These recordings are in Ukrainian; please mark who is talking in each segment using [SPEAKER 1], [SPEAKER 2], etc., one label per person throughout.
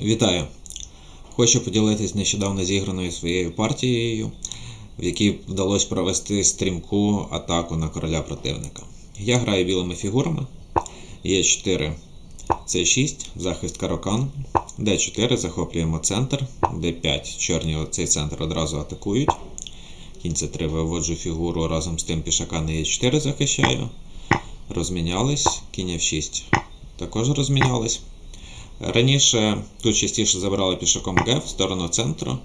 [SPEAKER 1] Вітаю! Хочу поділитись нещодавно зіграною своєю партією, в якій вдалося провести стрімку атаку на короля противника. Я граю білими фігурами. Е4, С6, захист Карокан, Д4, захоплюємо центр, Д5, чорні цей центр одразу атакують. Кінь С3 виводжу фігуру разом з тим пішака на Е4 захищаю. Розмінялись, кінь F6 також розмінялись. Раніше тут частіше забирали пішаком Г в сторону центру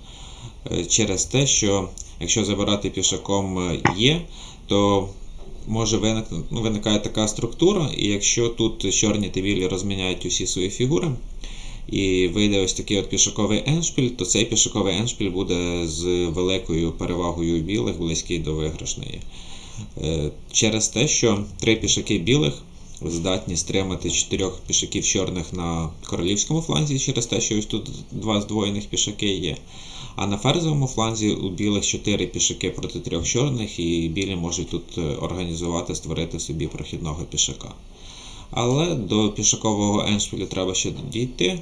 [SPEAKER 1] е, через те, що якщо забирати пішаком Е, то може виникнути, ну, виникає така структура, і якщо тут чорні та білі розміняють усі свої фігури, і вийде ось такий от пішаковий еншпіль, то цей пішаковий еншпіль буде з великою перевагою білих, близький до виграшної. Е, Через те, що три пішаки білих здатні стримати чотирьох пішаків чорних на королівському фланзі через те, що ось тут два здвоєних пішаки є. А на ферзовому фланзі у білих чотири пішаки проти трьох чорних, і білі можуть тут е, організувати, створити собі прохідного пішака. Але до пішакового еншпілю треба ще дійти.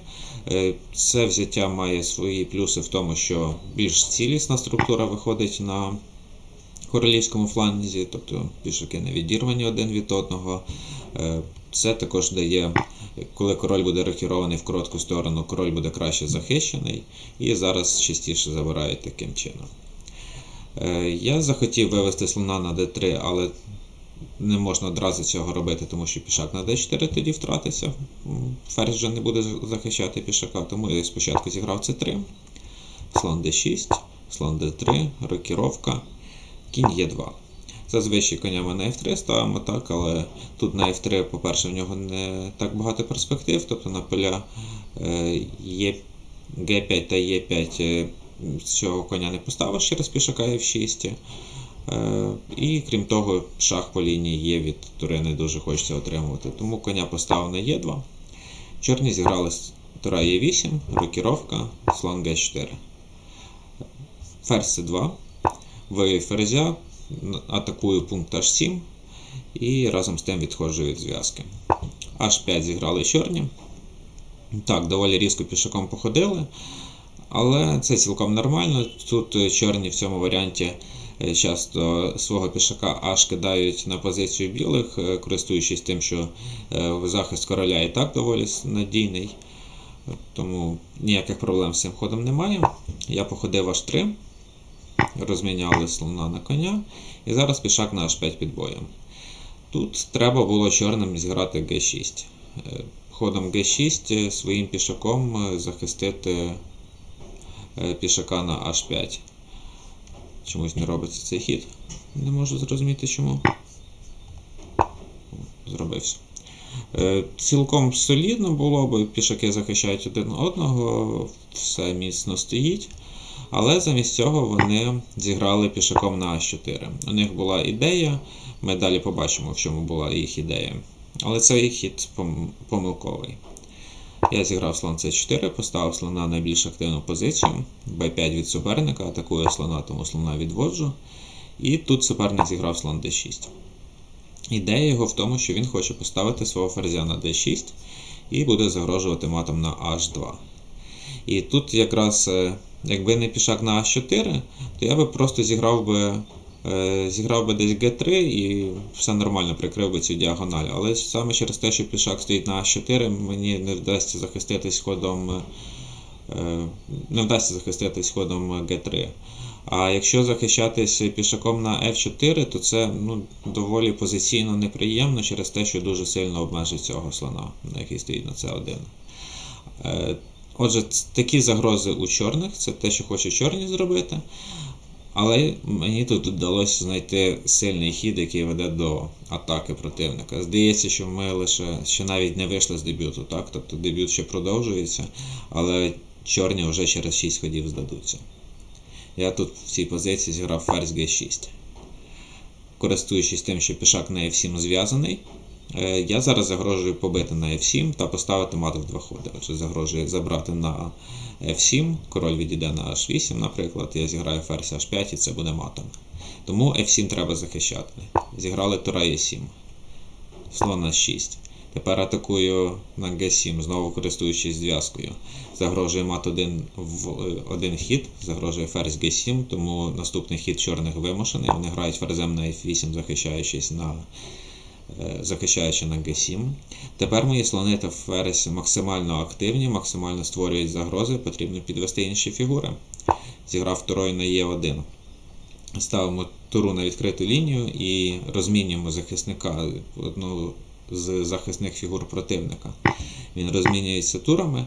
[SPEAKER 1] Е, це взяття має свої плюси в тому, що більш цілісна структура виходить на королівському фланзі, тобто пішаки не відірвані один від одного. Е, це також дає, коли король буде рокірований в коротку сторону, король буде краще захищений і зараз частіше забирають таким чином. Е, я захотів вивести слона на d3, але не можна одразу цього робити, тому що пішак на d4 тоді втратиться. Ферзь вже не буде захищати пішака, тому я спочатку зіграв c3, слон d6, слон d3, рокіровка, кінь e2. Зазвичай конями на F3 ставимо так, але тут на F3, по-перше, в нього не так багато перспектив, тобто на поля е, G5 та E5 цього коня не поставиш через пішака F6. Е, і крім того, шах по лінії Є від тури дуже хочеться отримувати. Тому коня поставив на Е2. Чорні зіграли тура Е8, рокіровка, слон Г4. Ферзь С2. Вивів ферзя, атакую пункт H7 і разом з тим відходжу від зв'язки. H5 зіграли чорні. Так, доволі різко пішаком походили, але це цілком нормально. Тут чорні в цьому варіанті часто свого пішака H кидають на позицію білих, користуючись тим, що захист короля і так доволі надійний. Тому ніяких проблем з цим ходом немає. Я походив H3 розміняли слона на коня. І зараз пішак на h5 під боєм. Тут треба було чорним зіграти G6. Е, ходом G6 своїм пішаком е, захистити е, пішака на H5. Чомусь не робиться цей хід. Не можу зрозуміти чому. Зробився. Цілком солідно було, бо пішаки захищають один одного, все міцно стоїть. Але замість цього вони зіграли пішаком на А4. У них була ідея, ми далі побачимо, в чому була їх ідея. Але цей хід помилковий. Я зіграв слон С4, поставив слона на найбільш активну позицію. Б5 від суперника, атакує слона, тому слона відводжу. І тут суперник зіграв слон d6. Ідея його в тому, що він хоче поставити свого ферзя на d6 і буде загрожувати матом на h2. І тут якраз е, якби не пішак на А4, то я би просто зіграв би е, зіграв би десь Г3 і все нормально прикрив би цю діагональ. Але саме через те, що пішак стоїть на А4, мені не вдасться захиститись ходом е, не вдасться захиститись ходом Г3. А якщо захищатись пішаком на F4, то це ну, доволі позиційно неприємно через те, що дуже сильно обмежить цього слона, на який стоїть на С1. Отже, такі загрози у чорних, це те, що хоче чорні зробити. Але мені тут вдалося знайти сильний хід, який веде до атаки противника. Здається, що ми лише ще навіть не вийшли з дебюту, так? тобто дебют ще продовжується, але чорні вже через 6 ходів здадуться. Я тут в цій позиції зіграв ферзь G6. Користуючись тим, що пішак на F7 зв'язаний, я зараз загрожую побити на F7 та поставити мат в два ходи. Отже, загрожую забрати на F7, король відійде на H8, наприклад, я зіграю ферзь H5 і це буде матом. Тому F7 треба захищати. Зіграли тура E7. Слон H6. Тепер атакую на G7, знову користуючись зв'язкою. Загрожує мат один в е, один хід, загрожує ферзь G7, тому наступний хід чорних вимушений. Вони грають ферзем на F8, захищаючись на, е, захищаючи на G7. Тепер мої слони та ферзь максимально активні, максимально створюють загрози, потрібно підвести інші фігури. Зіграв второй на Е1. Ставимо туру на відкриту лінію і розмінюємо захисника одного з захисних фігур противника. Він розмінюється турами.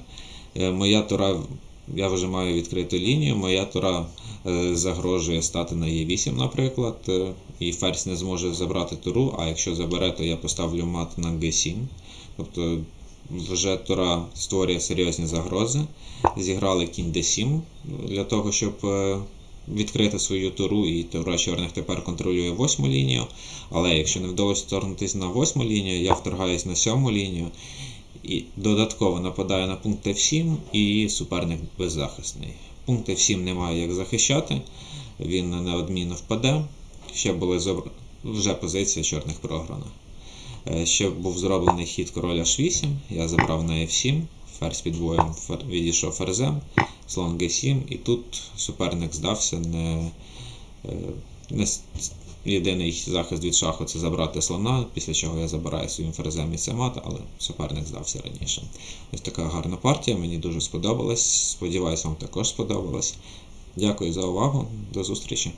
[SPEAKER 1] Е, Моя тура, я вже маю відкриту лінію, моя тура е, загрожує стати на Е8, наприклад, е, і ферзь не зможе забрати туру, а якщо забере, то я поставлю мат на Г7. Тобто вже тура створює серйозні загрози. Зіграли кінь d7 для того, щоб е, відкрити свою туру, і тура чорних тепер контролює восьму лінію. Але якщо не вдалося вторгнутися на восьму лінію, я вторгаюсь на сьому лінію і додатково нападаю на пункт F7 і суперник беззахисний. Пункт F7 немає як захищати, він неодмінно впаде. Ще були забр- вже позиція чорних програна. Е, Ще був зроблений хід короля H8, я забрав на F7, ферзь під воєм фер- відійшов ферзем, слон G7, і тут суперник здався. Не, е, не єдиний захист від шаху це забрати слона, після чого я забираю своїм ферзем мат, але суперник здався раніше. Ось така гарна партія, мені дуже сподобалась. Сподіваюсь, вам також сподобалась. Дякую за увагу, до зустрічі.